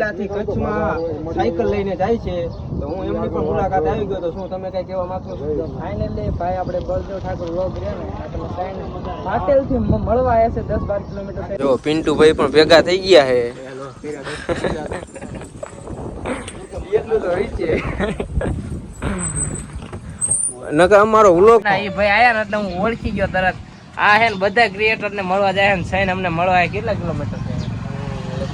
સાયલાથી કચ્છમાં સાયકલ લઈને જાય છે તો હું એમની પણ મુલાકાત આવી ગયો તો શું તમે કઈ કહેવા માંગો છો ફાઇનલી ભાઈ આપણે બળદેવ ઠાકોર વ્લોગ રહ્યા ને આપણે સાઈન પાટેલથી મળવા આવ્યા છે દસ બાર કિલોમીટર જો પિન્ટુ પિન્ટુભાઈ પણ ભેગા થઈ ગયા છે. એટલું તો હોય છે નકર અમારો વ્લોગ ના એ ભાઈ આયા ને એટલે હું ઓળખી ગયો તરત. આ હે બધા ક્રિએટર ને મળવા જાય ને સાઈન અમને મળવા કેટલા કિલોમીટર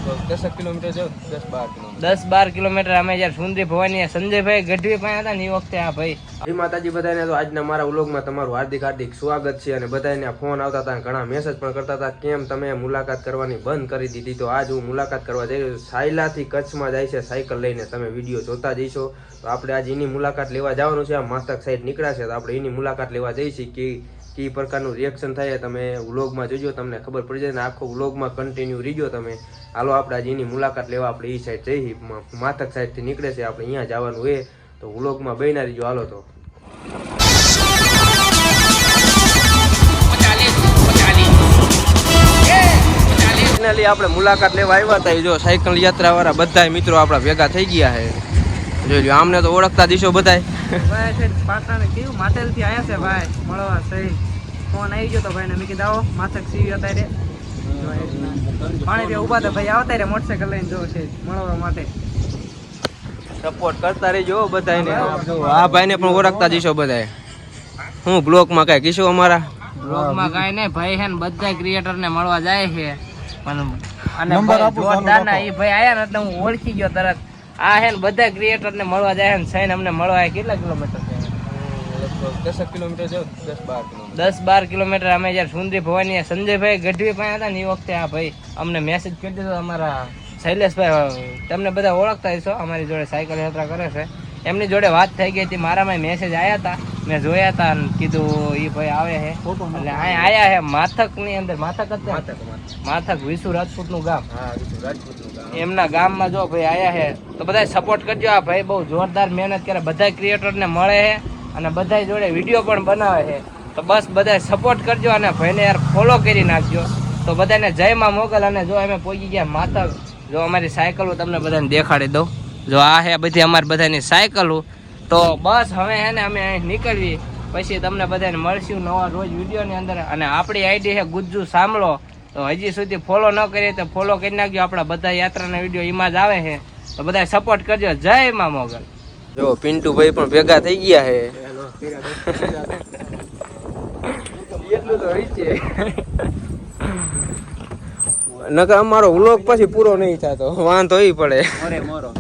દસ કિલોમીટર દસ બાર કિલોમીટર. દસ બાર કિલોમીટર અમે જયારે સુંદરી ભવાની સંજયભાઈ ગઢવી પાસે હતા ને એ વખતે આ ભાઈ. જય માતાજી બધાને તો આજના મારા ઉલોગમાં તમારું હાર્દિક હાર્દિક સ્વાગત છે અને બધાને ફોન આવતા હતા ઘણા મેસેજ પણ કરતા હતા કેમ તમે મુલાકાત કરવાની બંધ કરી દીધી. તો આજ હું મુલાકાત કરવા જઈ રહ્યો સાયલાથી કચ્છમાં જાય છે સાયકલ લઈને. તમે વીડિયો જોતા જઈશો. તો આપણે આજે એની મુલાકાત લેવા જવાનું છે. આ માસ્તક સાઈડ નીકળ્યા છે. તો આપણે એની મુલાકાત લેવા જઈશું કે કઈ પ્રકારનું રિએક્શન થાય તમે વ્લોગમાં જોજો, તમને ખબર પડી જાય ને આખો વ્લોગમાં કન્ટિન્યુ રીજો તમે. હાલો, આપણે આજે એની મુલાકાત લેવા આપણે એ સાઈડ જઈ માથક સાઈડથી નીકળે છે, આપણે અહીંયા જવાનું એ તો વ્લોગમાં બહીના રીજો હાલો તો. ફાઇનલી આપણે મુલાકાત લેવા આવ્યા હતા. એ જો સાયકલ યાત્રા વાળા બધા મિત્રો આપણા ભેગા થઈ ગયા છે. જોઈ લો આમને તો ઓળખતા દિશો બધાય. ભાઈ છે પાટણ કેવું માટેલથી છે ભાઈ મળવા સહી ફોન આવી ગયો તો ભાઈ ને મેં કીધું આવો માથક સીવી અત્યારે પાણી પીવા ઊભા હતા ભાઈ આવતા રે મોટરસાયકલ લઈને જો છે મળવા માટે. સપોર્ટ કરતા રહેજો બધાને આ ભાઈને પણ ઓળખતા દીશો બધાય. હું બ્લોકમાં કઈ કીશું અમારા? બ્લોગમાં કાંઈ નહીં ભાઈ હે ને બધા ક્રિએટર ને મળવા જાય છે. પણ અને જોરદાર ના એ ભાઈ આયા ને એટલે હું ઓળખી ગયો તરત. આ હે ને બધા ક્રિએટર ને મળવા જાય ને સૈન અમને મળવા. કેટલા કિલોમીટર છે? દસ કિલોમીટર છે દસ બાર કિલોમીટર દસ બાર કિલોમીટર અમે જ્યારે સુંદરી ભવાની સંજયભાઈ ગઢવી પાસે હતા ને એ વખતે આ ભાઈ અમને મેસેજ કરી દીધો અમારા શૈલેષભાઈ તમને બધા ઓળખતા હશો અમારી જોડે સાયકલ યાત્રા કરે છે. એમની જોડે વાત થઈ ગઈ હતી મારામાં મેસેજ આવ્યા હતા. મેં જોયા હતા અને કીધું એ ભાઈ આવે છે એટલે અહીંયા આયા છે માથકની અંદર માથક જ માથક વિશુ રાજપૂતનું ગામ. એમના ગામમાં જો ભાઈ આયા છે તો બધા સપોર્ટ કરજો. આ ભાઈ બહુ જોરદાર મહેનત કરે. બધા ક્રિએટર ને મળે છે અને બધા જોડે વીડિયો પણ બનાવે છે તો બસ બધા સપોર્ટ કરજો અને ભાઈને યાર ફોલો કરી નાખજો. તો બધાને જય માં મોગલ અને જો અમે પહોંચી ગયા માથક જો અમારી સાયકલો તમને બધાને દેખાડી દઉં. જો આ છે બધી અમારી બધાની સાયકલો તો બસ હવે હે ને અમે અહીં નીકળવી. પછી તમને બધાને મળશું નવા રોજ વિડીયોની અંદર. અને આપણી આઈડી છે ગુજ્જુ સાંભળો. તો હજી સુધી ફોલો ન કરીએ તો ફોલો કરી નાખજો. આપણા બધા યાત્રાના વીડિયો એમાં જ આવે છે. તો બધા સપોર્ટ કરજો. જય માં મોગલ. જો પિન્ટુભાઈ પણ ભેગા થઈ ગયા છે. નકર અમારો વ્લોગ પછી પૂરો નહીં થતો. વાંધો ઈ પડે. મોરે.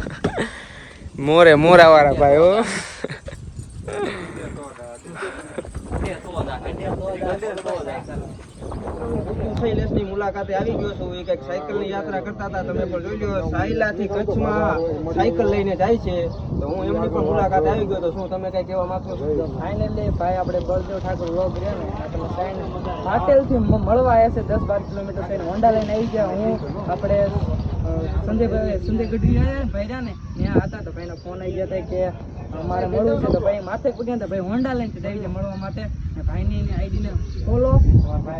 મોરો મોરે વાળા ભાઈ હો. મુલાકાતે આવી ગયો છું. એ કંઈક સાયકલની યાત્રા કરતા હતા. તમે પણ જોઈ લો સાયલાથી કચ્છમાં સાયકલ લઈને જાય છે. તો હું એમની પણ મુલાકાતે આવી ગયો તો શું તમે કઈ કહેવા માંગો છો? ફાઇનલી ભાઈ આપણે બળદેવ ઠાકોર વ્લોગ રહ્યા ને તમે સાઈન પાટેલથી મળવા આવ્યા છે દસ બાર કિલોમીટર થઈને. હોન્ડા લઈને આવી ગયા હું. આપણે સંજયભાઈ સંજય ગઢવી ભાઈ ને ત્યાં હતા તો ભાઈનો ફોન આવી ગયા હતા કે અમારે મળવું છે તો ભાઈ માથે પૂગ્યા હતા ભાઈ હોન્ડા લઈને આવી ગયા મળવા માટે. ભાઈની આઈડીને ફોલો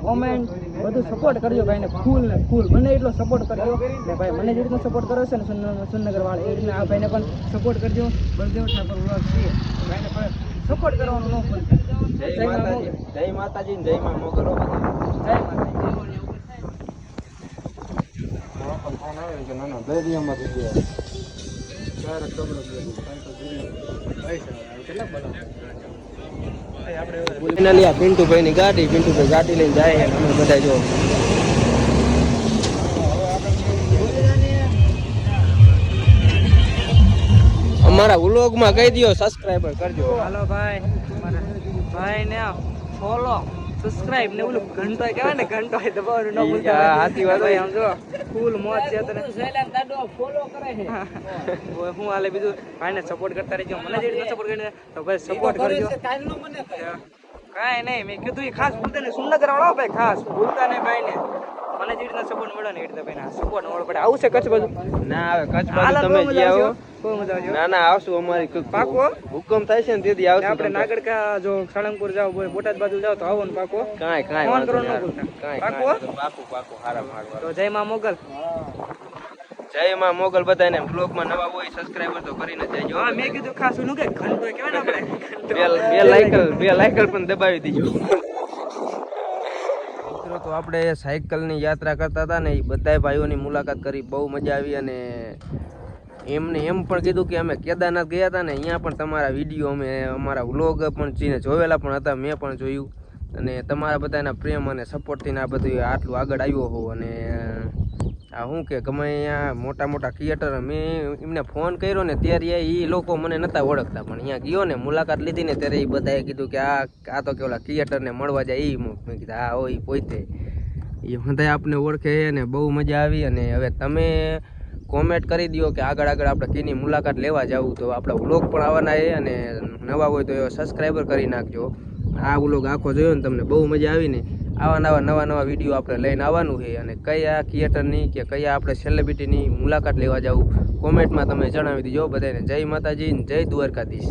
કોમેન્ટ બધું સપોર્ટ કરજો ભાઈને. ફૂલ ને ફૂલ મને એટલો સપોર્ટ કરજો. ને ભાઈ મને જે રીતનો સપોર્ટ કર્યો છે ને સુનગર વાળા એ રીતના આ ભાઈને પણ સપોર્ટ કરજો. બળદેવ ઠાકોર વ્લોગ છે ભાઈને પણ સપોર્ટ કરવાનું ન ભૂલતા જય માતાજી જય માતાજી જય મા મોગરો જય માતાજી. ફાઇનલી આ પિન્ટુભાઈ ની ગાડી, પિન્ટુભાઈ ગાડી લઈને જાય અમે બધા જો. અમારા વ્લોગમાં કહી દો સબસ્ક્રાઇબર કરજો. હાલો ભાઈ ભાઈ ને ફોલો સબસ્ક્રાઇબ ને ઓલું ઘંટો કહેવાય ને ઘંટો હોય દબાવવાનું ન ભૂલતા હા, વાત હોય. આમ જો ફૂલ મોજ છે તને ફોલો કરે છે. હું. આલે બીજું? ભાઈને સપોર્ટ કરતા રહેજો. મને જે સપોર્ટ કરીને તો ભાઈ સપોર્ટ કરજો. કાંઈ. નહીં મેં કીધું એ ખાસ ભૂલતા ને સુંદર વાળો ભાઈ ખાસ ભૂલતા નહીં ભાઈને. મને જે રીતના સપોર્ટ મળ્યો ને એ રીતના ભાઈને સપોર્ટ મળવો પડે આવું છે કચ્છ બાજુ. ના આવે કચ્છ બાજુ તમે જે આવો. હો. બહુ મજા આવશે હો. ના ના આવશું અમારી ક- હુકમ થાય છે ને તેથી આવશું આપણે નાગડકા જો સાળંગપુર જાવ બોટાદ બાજુ જાવ તો આવો ને પાકો કાંઈ કાંઈ ફોન વાંધો ન ભૂલતા. કાંઈ પાકું કાંઈ પાકું પાકું હારા હારા તો જય માં મોગલ. જય માં મોગલ બધાને બ્લોગમાં નવા હોય સબસ્ક્રાઇબર તો કરીને જજો. હા મેં કીધું ખાસ કે ઘંટો કહેવાય ને આપણે? બે બે લાઇકલ બે લાઇકલ પણ દબાવી દીજો. મિત્રો, તો આપણે સાયકલની યાત્રા કરતા હતા ને એ બધાય ભાઈઓની મુલાકાત કરી, બહુ મજા આવી અને એમને એમ પણ કીધું કે અમે કેદારનાથ ગયા હતા ને, અહીંયા પણ તમારા વીડિયો અમે, અમારા વ્લોગ પણ જીને જોવેલા પણ હતા, મેં પણ જોયું. અને તમારા બધાના પ્રેમ અને સપોર્ટથી આ બધું આટલું આગળ આવ્યો હોઉં અને આ શું કે, ગમે અહીંયા મોટા મોટા થિયેટર મેં એમને ફોન કર્યો ને ત્યારે એ લોકો મને નહોતા ઓળખતા. પણ અહીંયા ગયો ને, મુલાકાત લીધી ને ત્યારે એ બધાએ કીધું કે આ આ તો કેવલા થિયેટરને મળવા જાય એ મેં કીધું, હા હોય પોતે એ બધા આપને ઓળખે ને બહુ મજા આવી અને હવે તમે કોમેન્ટ કરી દો કે આગળ આગળ આપણે કીની મુલાકાત લેવા જવું. તો આપણા વ્લોગ પણ આવવાના છે અને નવા હોય તો સબસ્ક્રાઈબર કરી નાખજો. આ વ્લોગ આખો જોયો ને તમને બહુ મજા આવી ને. આવા નવા નવા નવા વીડિયો આપણે લઈને આવવાનું છે અને કયા થિયેટરની કે કયા આપણે સેલિબ્રિટીની મુલાકાત લેવા જવું કોમેન્ટમાં તમે જણાવી દેજો બધાને. જય માતાજી જય દ્વારકાધીશ.